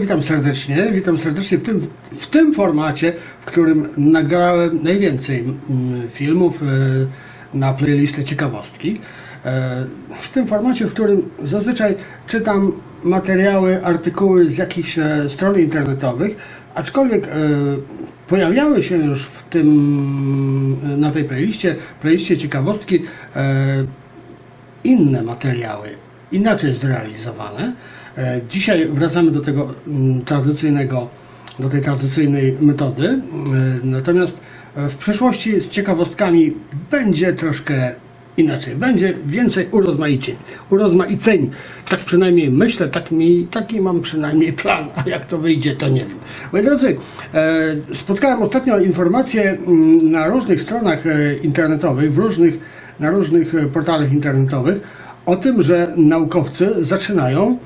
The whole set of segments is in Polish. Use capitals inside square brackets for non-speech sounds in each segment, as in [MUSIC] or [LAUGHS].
witam serdecznie. Witam serdecznie w tym, w tym formacie, w którym nagrałem najwięcej mm, filmów e, na playlistę ciekawostki. E, W tym formacie, w którym zazwyczaj czytam materiały, artykuły z jakichś e, stron internetowych, aczkolwiek pojawiały się już w tym, na tej playliście, playliście ciekawostki inne materiały, inaczej zrealizowane. E, Dzisiaj wracamy do tego mm, tradycyjnego, do tej tradycyjnej metody. E, Natomiast e, w przyszłości z ciekawostkami będzie troszkę inaczej. Będzie więcej urozmaiceń. Urozmaiceń. Tak przynajmniej myślę, tak mi, taki mam przynajmniej [LAUGHS] plan, a jak to wyjdzie, to nie wiem. Moi drodzy, spotkałem ostatnio informacje mm, na różnych stronach internetowych, w różnych, na różnych portalach internetowych o tym, że naukowcy zaczynają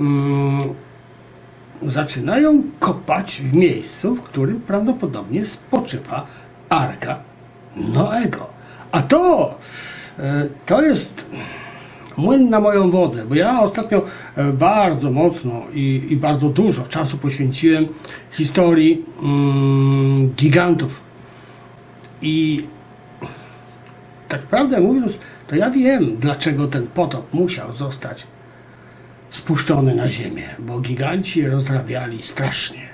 mm, zaczynają kopać w miejscu, w którym prawdopodobnie spoczywa Arka Noego. A to, e, to jest młyn na moją wodę, bo ja ostatnio e, bardzo mocno i, i bardzo dużo czasu poświęciłem historii mm, gigantów. I tak prawdę mówiąc, to ja wiem, dlaczego ten potop musiał zostać spuszczony na ziemię, bo giganci rozrabiali strasznie.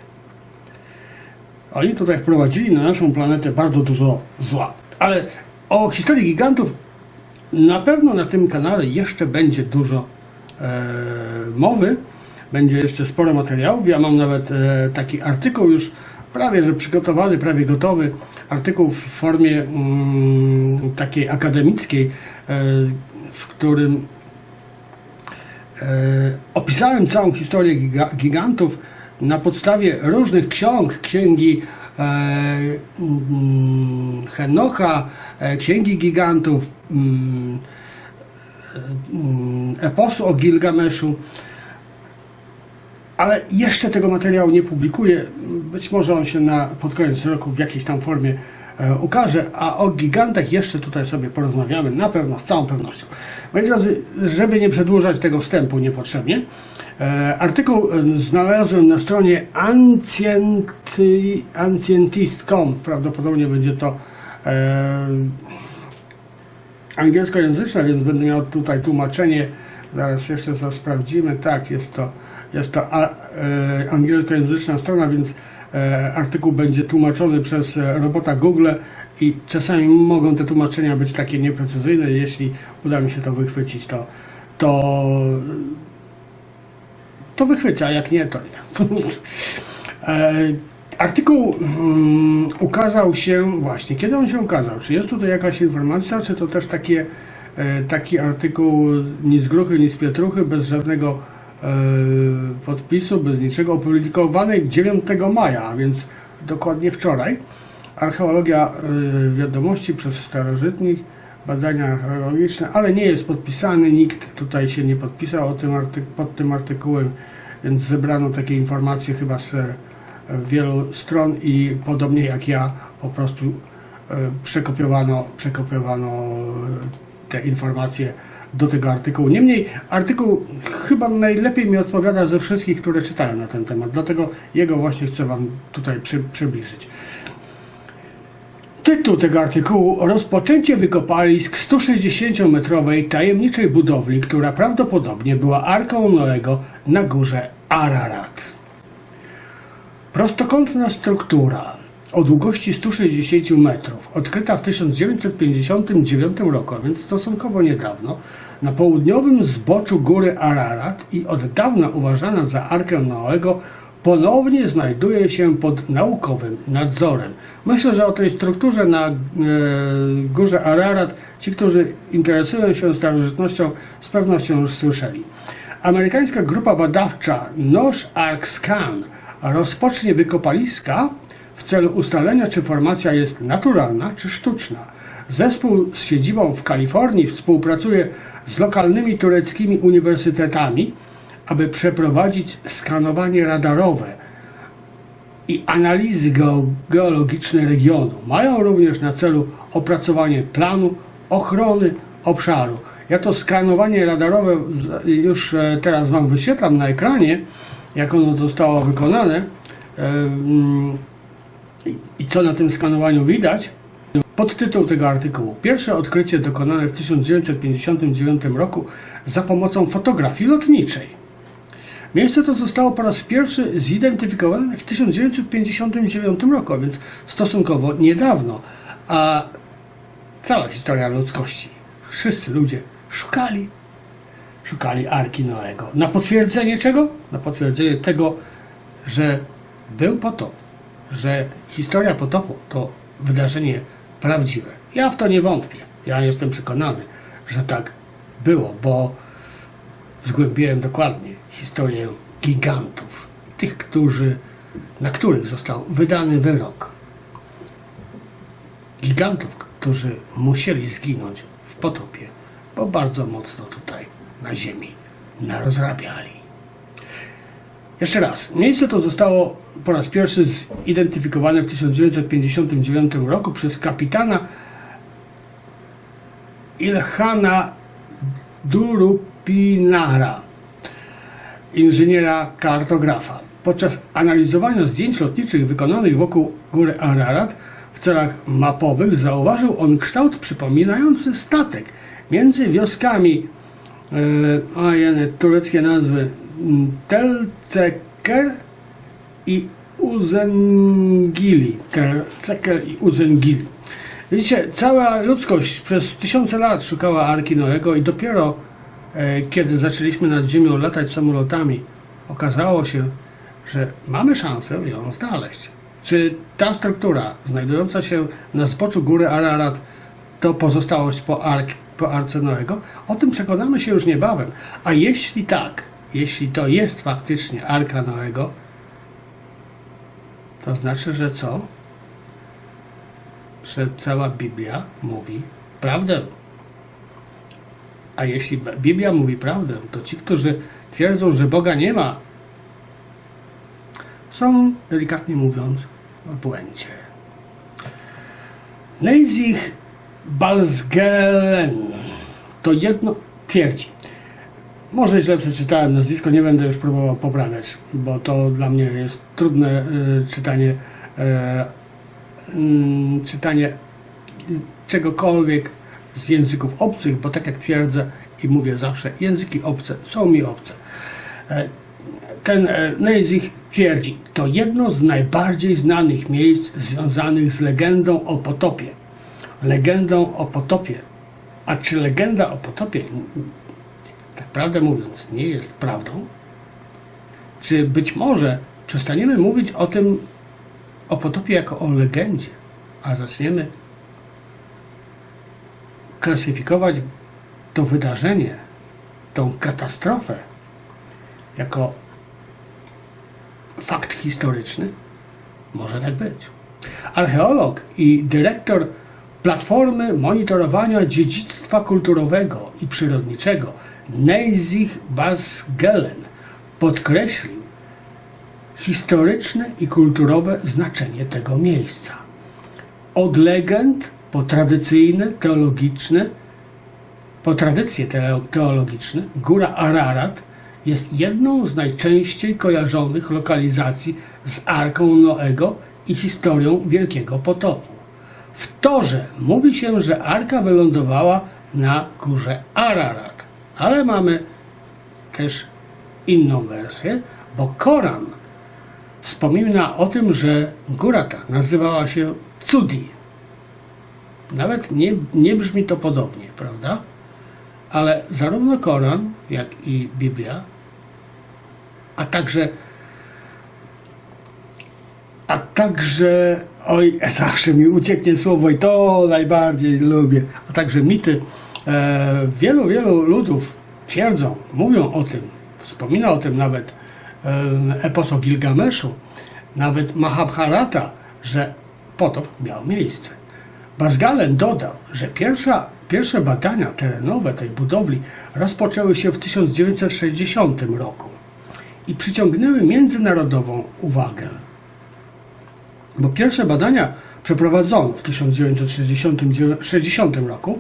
Oni tutaj wprowadzili na naszą planetę bardzo dużo zła. Ale o historii gigantów na pewno na tym kanale jeszcze będzie dużo e, mowy. Będzie jeszcze sporo materiałów. Ja mam nawet e, taki artykuł już prawie że przygotowany, prawie gotowy. Artykuł w formie mm, takiej akademickiej, e, w którym opisałem całą historię giga, gigantów na podstawie różnych ksiąg, księgi e, mm, Henocha, e, księgi gigantów, mm, e, eposu o Gilgameszu. Ale jeszcze tego materiału nie publikuję. Być może on się na, pod koniec roku w jakiejś tam formie e, ukaże, a o gigantach jeszcze tutaj sobie porozmawiamy, na pewno, z całą pewnością. Moi drodzy, żeby nie przedłużać tego wstępu niepotrzebnie, e, artykuł e, znalazłem na stronie ancienty- ancientist.com. Prawdopodobnie będzie to e, angielskojęzyczne, więc będę miał tutaj tłumaczenie. Zaraz jeszcze to sprawdzimy. Tak, jest to, jest to a, e, angielskojęzyczna strona, więc e, artykuł będzie tłumaczony przez e, robota Google i czasami mogą te tłumaczenia być takie nieprecyzyjne. Jeśli uda mi się to wychwycić, to, to, to wychwycę, jak nie, to nie. [LAUGHS] E, Artykuł mm, ukazał się właśnie. Kiedy on się ukazał? Czy jest tutaj jakaś informacja, czy to też takie, e, taki artykuł ni z gruchy, ni z pietruchy, bez żadnego e, podpisu, bez niczego, opublikowany 9 maja, a więc dokładnie wczoraj. Archeologia e, wiadomości przez starożytnych, badania archeologiczne, ale nie jest podpisany, nikt tutaj się nie podpisał o tym pod tym artykułem, więc zebrano takie informacje chyba z e, wielu stron i podobnie jak ja po prostu e, przekopiowano, przekopiowano e, te informacje do tego artykułu. Niemniej artykuł chyba najlepiej mi odpowiada ze wszystkich, które czytałem na ten temat, dlatego jego właśnie chcę Wam tutaj przy, przybliżyć. Tytuł tego artykułu Rozpoczęcie wykopalisk 160-metrowej tajemniczej budowli, która prawdopodobnie była Arką Noego na górze Ararat. Prostokątna struktura o długości 160 metrów, odkryta w 1959 roku, a więc stosunkowo niedawno, na południowym zboczu góry Ararat i od dawna uważana za Arkę Noego, ponownie znajduje się pod naukowym nadzorem. Myślę, że o tej strukturze na e, górze Ararat ci, którzy interesują się starożytnością, z pewnością już słyszeli. Amerykańska grupa badawcza Nosh Ark Scan rozpocznie wykopaliska w celu ustalenia, czy formacja jest naturalna, czy sztuczna. Zespół z siedzibą w Kalifornii współpracuje z lokalnymi tureckimi uniwersytetami, aby przeprowadzić skanowanie radarowe i analizy geo- geologiczne regionu. Mają również na celu opracowanie planu ochrony obszaru. Ja to skanowanie radarowe już e, teraz Wam wyświetlam na ekranie. jak ono zostało wykonane e, mm, i- co na tym skanowaniu widać. Podtytuł tego artykułu. Pierwsze odkrycie dokonane w 1959 roku za pomocą fotografii lotniczej. Miejsce to zostało po raz pierwszy zidentyfikowane w 1959 roku, więc stosunkowo niedawno. A cała historia ludzkości, wszyscy ludzie szukali, szukali Arki Noego. Na potwierdzenie czego? Na potwierdzenie tego, że był potop, że historia potopu to wydarzenie prawdziwe. Ja w to nie wątpię. Ja jestem przekonany, że tak było, bo zgłębiłem dokładnie historię gigantów, tych, którzy, na których został wydany wyrok. Gigantów, którzy musieli zginąć w potopie, bo bardzo mocno tutaj na ziemi narozrabiali. Jeszcze raz, miejsce to zostało po raz pierwszy zidentyfikowane w 1959 roku przez kapitana Ilhana Durupinara, inżyniera kartografa. Podczas analizowania zdjęć lotniczych wykonanych wokół góry Ararat w celach mapowych zauważył on kształt przypominający statek między wioskami e, o jeny, tureckie nazwy Telceker i Uzengili. Telceker i Uzengili. Widzicie, cała ludzkość przez tysiące lat szukała Arki Noego i dopiero e, kiedy zaczęliśmy nad Ziemią latać samolotami, okazało się, że mamy szansę ją znaleźć. Czy ta struktura znajdująca się na zboczu góry Ararat to pozostałość po, ark, po Arce Noego? O tym przekonamy się już niebawem. A jeśli tak, jeśli to jest faktycznie Arka Noego, to znaczy, że co? Że cała Biblia mówi prawdę. A jeśli Biblia mówi prawdę, to ci, którzy twierdzą, że Boga nie ma, są, delikatnie mówiąc, w błędzie. Neizich Balsgelen to jedno twierdzi. Może źle przeczytałem nazwisko, nie będę już próbował poprawiać, bo to dla mnie jest trudne y, czytanie, y, mm, czytanie czegokolwiek z języków obcych, bo tak jak twierdzę i mówię zawsze, języki obce są mi obce. E, ten e, Neizich twierdzi, to jedno z najbardziej znanych miejsc związanych z legendą o potopie. Legendą o potopie. A czy legenda o potopie, tak prawdę mówiąc, nie jest prawdą? Czy być może przestaniemy mówić o tym, o potopie jako o legendzie, a zaczniemy klasyfikować to wydarzenie, tą katastrofę jako fakt historyczny? Może tak być. Archeolog i dyrektor Platformy Monitorowania Dziedzictwa Kulturowego i Przyrodniczego Neizich Basgelen podkreślił historyczne i kulturowe znaczenie tego miejsca. Od legend po tradycyjne, teologiczne, po tradycje teo- teologiczne, góra Ararat jest jedną z najczęściej kojarzonych lokalizacji z Arką Noego i historią Wielkiego Potopu. W Torze mówi się, że Arka wylądowała na górze Ararat, ale mamy też inną wersję, bo Koran wspomina o tym, że góra ta nazywała się Cudi. Nawet nie, nie brzmi to podobnie, prawda? Ale zarówno Koran, jak i Biblia, a także a także oj, zawsze mi ucieknie słowo i to najbardziej lubię, a także mity wielu, wielu ludów twierdzą, mówią o tym, wspomina o tym nawet e, epos o Gilgameszu, nawet Mahabharata, że potop miał miejsce. Bazgalen dodał, że pierwsza, pierwsze badania terenowe tej budowli rozpoczęły się w 1960 roku i przyciągnęły międzynarodową uwagę. Bo pierwsze badania przeprowadzono w 1960 roku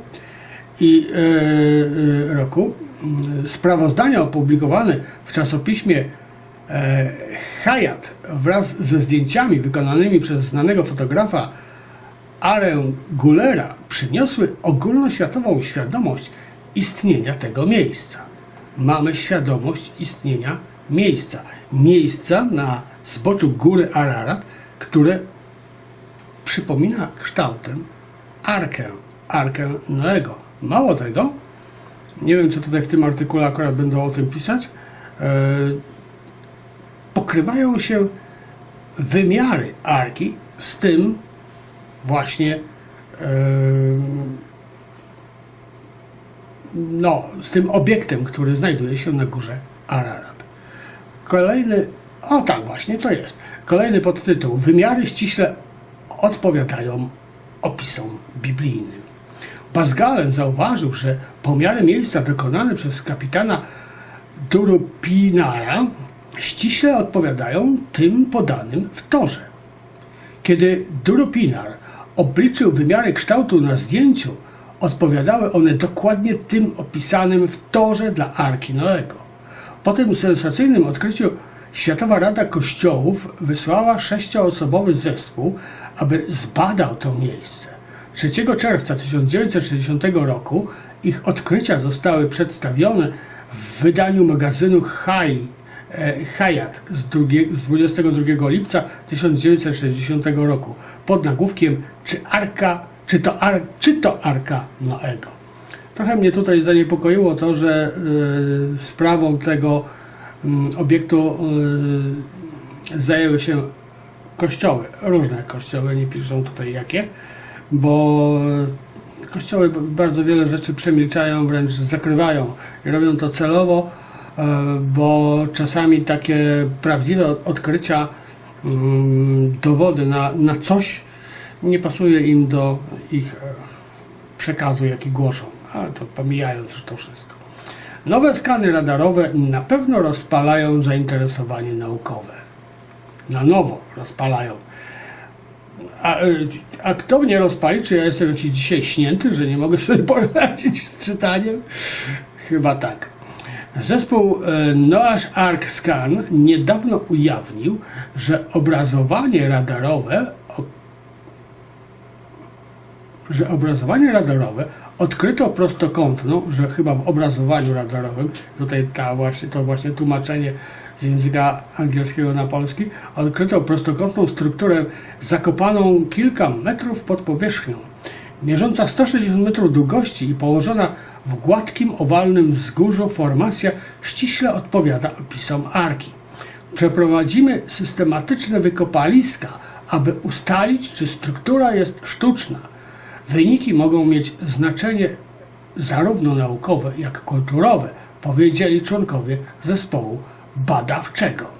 i e, e, roku. Sprawozdania opublikowane w czasopiśmie e, Hayat wraz ze zdjęciami wykonanymi przez znanego fotografa Arę Gulera przyniosły ogólnoświatową świadomość istnienia tego miejsca. Mamy świadomość istnienia miejsca. Miejsca na zboczu góry Ararat, które przypomina kształtem arkę, arkę Noego. Mało tego, nie wiem, czy tutaj w tym artykule akurat będą o tym pisać, e, pokrywają się wymiary arki z tym właśnie e, no, z tym obiektem, który znajduje się na górze Ararat. Kolejny, o tak właśnie to jest. Kolejny podtytuł. Wymiary ściśle odpowiadają opisom biblijnym. Bazgalen zauważył, że pomiary miejsca dokonane przez kapitana Durupinara ściśle odpowiadają tym podanym w torze. Kiedy Durupinar obliczył wymiary kształtu na zdjęciu, odpowiadały one dokładnie tym opisanym w torze dla Arki Noego. Po tym sensacyjnym odkryciu Światowa Rada Kościołów wysłała sześcioosobowy zespół, aby zbadał to miejsce. 3 czerwca 1960 roku ich odkrycia zostały przedstawione w wydaniu magazynu High, e, Hayat z, drugie, z 22 lipca 1960 roku pod nagłówkiem Czy Arka, czy to, ar, czy to Arka Noego? Trochę mnie tutaj zaniepokoiło to, że y, sprawą tego y, obiektu y, zajęły się kościoły, różne kościoły, nie piszą tutaj jakie, bo kościoły bardzo wiele rzeczy przemilczają, wręcz zakrywają i robią to celowo, e, bo czasami takie prawdziwe odkrycia, mm, dowody na, na coś nie pasuje im do ich e, przekazu, jaki głoszą, ale to pomijając już to wszystko. Nowe skany radarowe na pewno rozpalają zainteresowanie naukowe. Na nowo rozpalają a, a kto mnie rozpali? Czy ja jestem jakiś dzisiaj śnięty, że nie mogę sobie [LAUGHS] poradzić z czytaniem? Chyba tak. Zespół e, Noash Ark Scan niedawno ujawnił, że obrazowanie radarowe że obrazowanie radarowe odkryto prostokątną, że chyba w obrazowaniu radarowym, tutaj ta właśnie, to właśnie tłumaczenie z języka angielskiego na polski, odkryto prostokątną strukturę zakopaną kilka metrów pod powierzchnią. Mierząca 160 metrów długości i położona w gładkim, owalnym wzgórzu formacja ściśle odpowiada opisom arki. Przeprowadzimy systematyczne wykopaliska, aby ustalić, czy struktura jest sztuczna. Wyniki mogą mieć znaczenie zarówno naukowe, jak kulturowe, powiedzieli członkowie zespołu badawczego.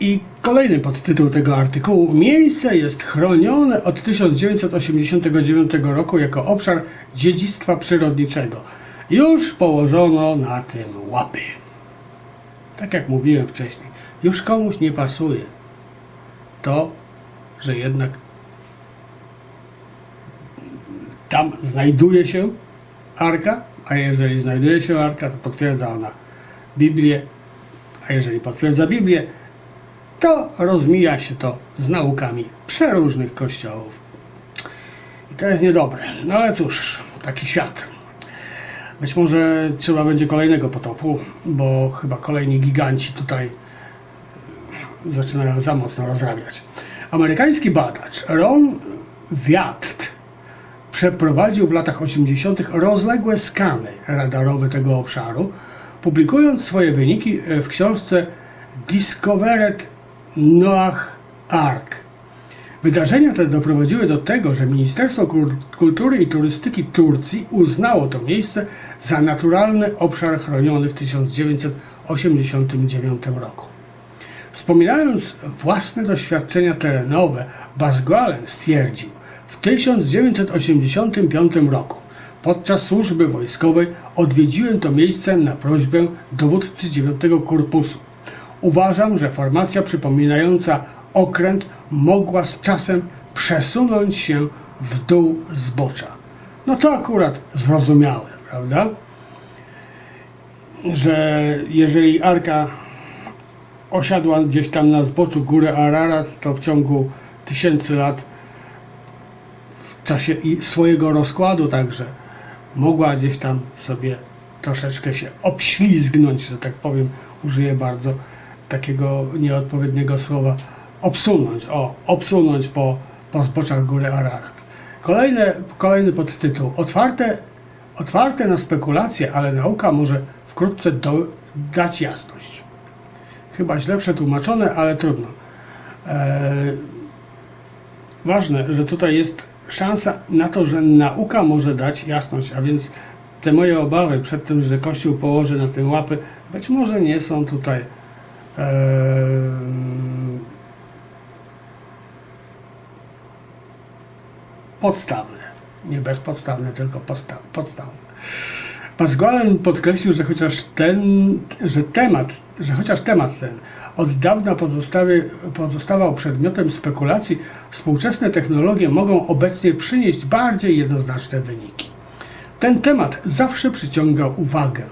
I kolejny podtytuł tego artykułu. Miejsce jest chronione od 1989 roku jako obszar dziedzictwa przyrodniczego. Już położono na tym łapy. Tak jak mówiłem wcześniej, już komuś nie pasuje to, że jednak tam znajduje się arka, a jeżeli znajduje się arka, to potwierdza ona Biblię, a jeżeli potwierdza Biblię, to rozmija się to z naukami przeróżnych kościołów. I to jest niedobre. No ale cóż, taki świat. Być może trzeba będzie kolejnego potopu, bo chyba kolejni giganci tutaj zaczynają za mocno rozrabiać. Amerykański badacz Ron Wiat przeprowadził w latach 80. rozległe skany radarowe tego obszaru, publikując swoje wyniki w książce Discovered Noah Ark. Wydarzenia te doprowadziły do tego, że Ministerstwo Kultury i Turystyki Turcji uznało to miejsce za naturalny obszar chroniony w 1989 roku. Wspominając własne doświadczenia terenowe, Basgualen stwierdził, w 1985 roku podczas służby wojskowej odwiedziłem to miejsce na prośbę dowódcy 9 Korpusu. Uważam, że formacja przypominająca okręt mogła z czasem przesunąć się w dół zbocza. No to akurat zrozumiałe, prawda? że jeżeli Arka osiadła gdzieś tam na zboczu góry Ararat, to w ciągu tysięcy lat w czasie swojego rozkładu także mogła gdzieś tam sobie troszeczkę się obślizgnąć, że tak powiem, użyję bardzo takiego nieodpowiedniego słowa, obsunąć, o, obsunąć po, po zboczach góry Ararat. Kolejne, kolejny podtytuł. Otwarte, otwarte na spekulacje, ale nauka może wkrótce do, dać jasność. Chyba źle przetłumaczone, ale trudno. Eee, ważne, że tutaj jest szansa na to, że nauka może dać jasność, a więc te moje obawy przed tym, że Kościół położy na tym łapy, być może nie są tutaj eee, podstawne. Nie bezpodstawne, tylko podsta- podstawne. Pasqualen podkreślił, że chociaż ten, że temat, że chociaż temat ten od dawna pozostawał przedmiotem spekulacji, współczesne technologie mogą obecnie przynieść bardziej jednoznaczne wyniki. Ten temat zawsze przyciągał uwagę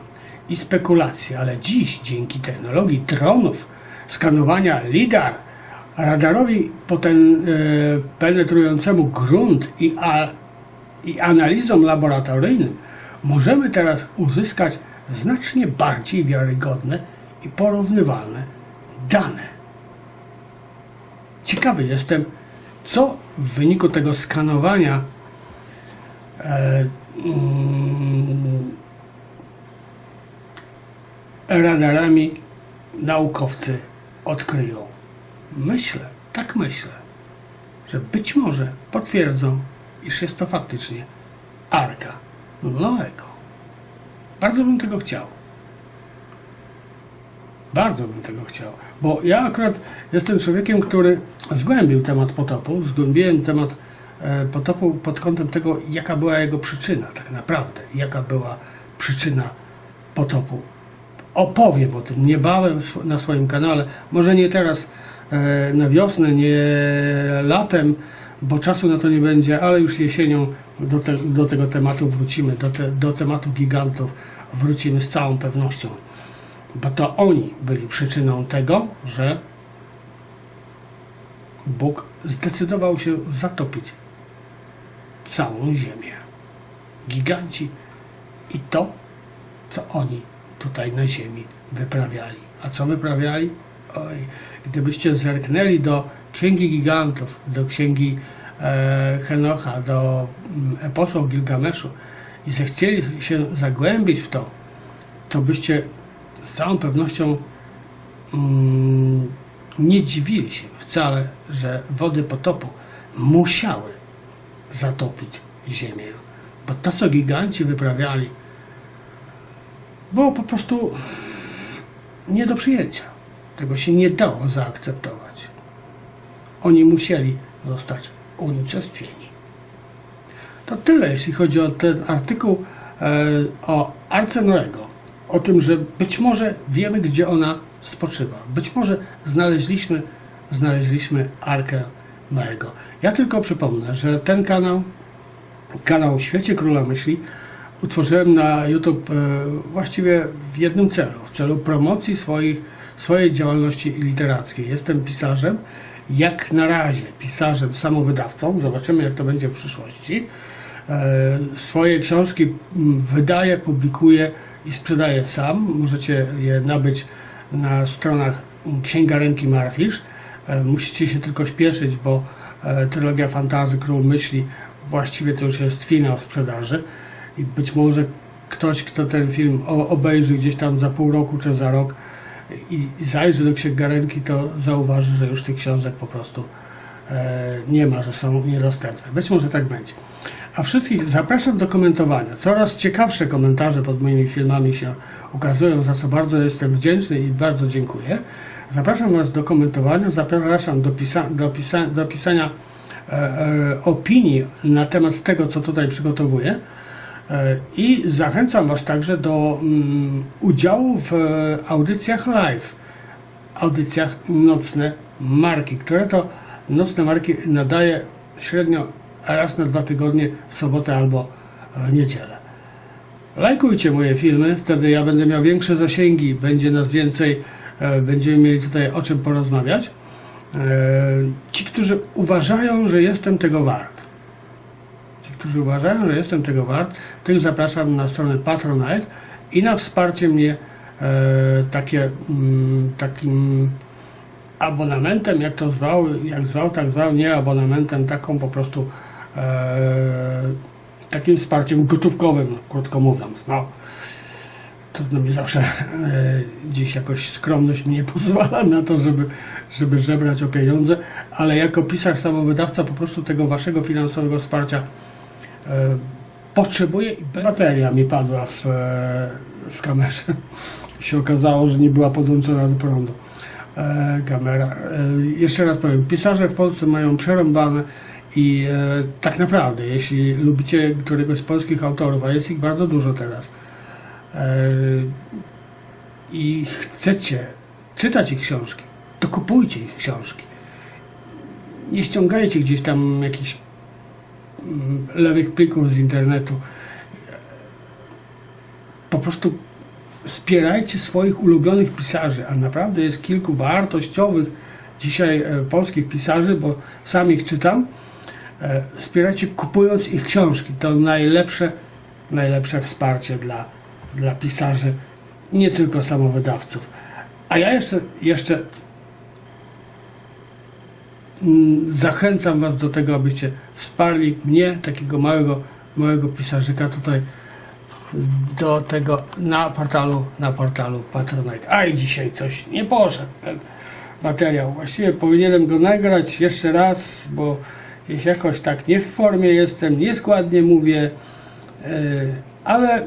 i spekulacje, ale dziś dzięki technologii dronów, skanowania LIDAR, radarowi poten, e, penetrującemu grunt i, a, i analizom laboratoryjnym możemy teraz uzyskać znacznie bardziej wiarygodne i porównywalne dane. Ciekawy jestem, co w wyniku tego skanowania e, mm, radarami naukowcy odkryją. Myślę, tak myślę, że być może potwierdzą, iż jest to faktycznie Arka Noego. Bardzo bym tego chciał. Bardzo bym tego chciał, bo ja akurat jestem człowiekiem, który zgłębił temat potopu, zgłębiłem temat e, potopu pod kątem tego, jaka była jego przyczyna tak naprawdę, jaka była przyczyna potopu. Opowiem o tym niebawem na swoim kanale, może nie teraz e, na wiosnę, nie latem, bo czasu na to nie będzie, ale już jesienią do, te, do tego tematu wrócimy, do, te, do tematu gigantów wrócimy z całą pewnością bo to oni byli przyczyną tego, że Bóg zdecydował się zatopić całą ziemię. Giganci i to, co oni tutaj na ziemi wyprawiali. A co wyprawiali? Oj, gdybyście zerknęli do Księgi Gigantów, do Księgi e, Henocha, do mm, eposu Gilgameszu i zechcieli się zagłębić w to, to byście z całą pewnością mm, nie dziwili się wcale, że wody potopu musiały zatopić ziemię. Bo to, co giganci wyprawiali, było po prostu nie do przyjęcia. Tego się nie dało zaakceptować. Oni musieli zostać unicestwieni. To tyle, jeśli chodzi o ten artykuł e, o Arce Noego. O tym, że być może wiemy, gdzie ona spoczywa. Być może znaleźliśmy, znaleźliśmy Arkę Noego. Ja tylko przypomnę, że ten kanał, kanał Świecie Króla Myśli, utworzyłem na YouTube e, właściwie w jednym celu, w celu promocji swoich, swojej działalności literackiej. Jestem pisarzem, jak na razie pisarzem samowydawcą, zobaczymy jak to będzie w przyszłości. E, Swoje książki wydaję, publikuję i sprzedaję sam. Możecie je nabyć na stronach księgarenki Marfisz. E, Musicie się tylko śpieszyć, bo e, trylogia fantazy Król Myśli właściwie to już jest finał sprzedaży i być może ktoś, kto ten film obejrzy gdzieś tam za pół roku czy za rok i i zajrzy do księgarenki, to zauważy, że już tych książek po prostu e, nie ma, że są niedostępne. Być może tak będzie. A wszystkich zapraszam do komentowania. Coraz ciekawsze komentarze pod moimi filmami się ukazują, za co bardzo jestem wdzięczny i bardzo dziękuję. Zapraszam Was do komentowania, zapraszam do, pisa- do, pisa- do pisania e, e, opinii na temat tego, co tutaj przygotowuję. E, I zachęcam Was także do mm, udziału w e, audycjach live, audycjach nocne marki, które to nocne marki nadaje średnio raz na dwa tygodnie w sobotę albo w niedzielę. Lajkujcie moje filmy, wtedy ja będę miał większe zasięgi, będzie nas więcej, e, będziemy mieli tutaj o czym porozmawiać. E, ci, którzy uważają, że jestem tego wart, ci, którzy uważają, że jestem tego wart, tych zapraszam na stronę Patronite i na wsparcie mnie e, takie, mm, takim abonamentem, jak to zwał, jak zwał, tak zwał, nie abonamentem, taką po prostu e, takim wsparciem gotówkowym, krótko mówiąc. No. Trudno mi zawsze e, gdzieś jakoś skromność mi nie [LAUGHS] pozwala na to, żeby, żeby żebrać o pieniądze, ale jako pisarz samowydawca po prostu tego waszego finansowego wsparcia e, potrzebuję i bateria mi padła w, e, w kamerze. [LAUGHS] się okazało, że nie była podłączona do prądu e, kamera. E, jeszcze raz powiem, pisarze w Polsce mają przerąbane i e, tak naprawdę, jeśli lubicie któregoś z polskich autorów, a jest ich bardzo dużo teraz, e, i chcecie czytać ich książki, to kupujcie ich książki. Nie ściągajcie gdzieś tam jakichś mm, lewych plików z internetu. Po prostu wspierajcie swoich ulubionych pisarzy, a naprawdę jest kilku wartościowych dzisiaj e, polskich pisarzy, bo sam ich czytam. E, Wspierajcie kupując ich książki. To najlepsze, najlepsze wsparcie dla, dla pisarzy, nie tylko samowydawców. A ja jeszcze, jeszcze mm, zachęcam Was do tego, abyście wsparli mnie, takiego małego, małego pisarzyka tutaj do tego na portalu, na portalu Patronite. A i dzisiaj coś nie poszedł ten materiał. Właściwie powinienem go nagrać jeszcze raz, bo jakoś tak nie w formie jestem, nieskładnie mówię, yy, ale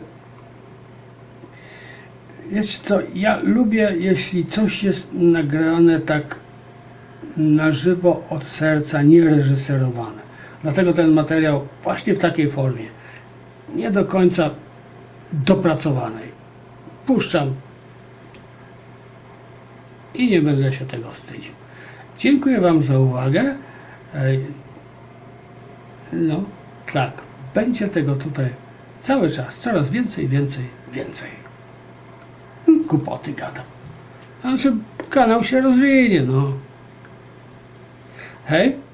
wiesz co, ja lubię, jeśli coś jest nagrane tak na żywo od serca, niereżyserowane. Dlatego ten materiał właśnie w takiej formie, nie do końca dopracowanej. Puszczam i nie będę się tego wstydził. Dziękuję Wam za uwagę. No, tak, będzie tego tutaj cały czas, coraz więcej, więcej, więcej. Głupoty gadam. Znaczy, kanał się rozwinie, no. Hej.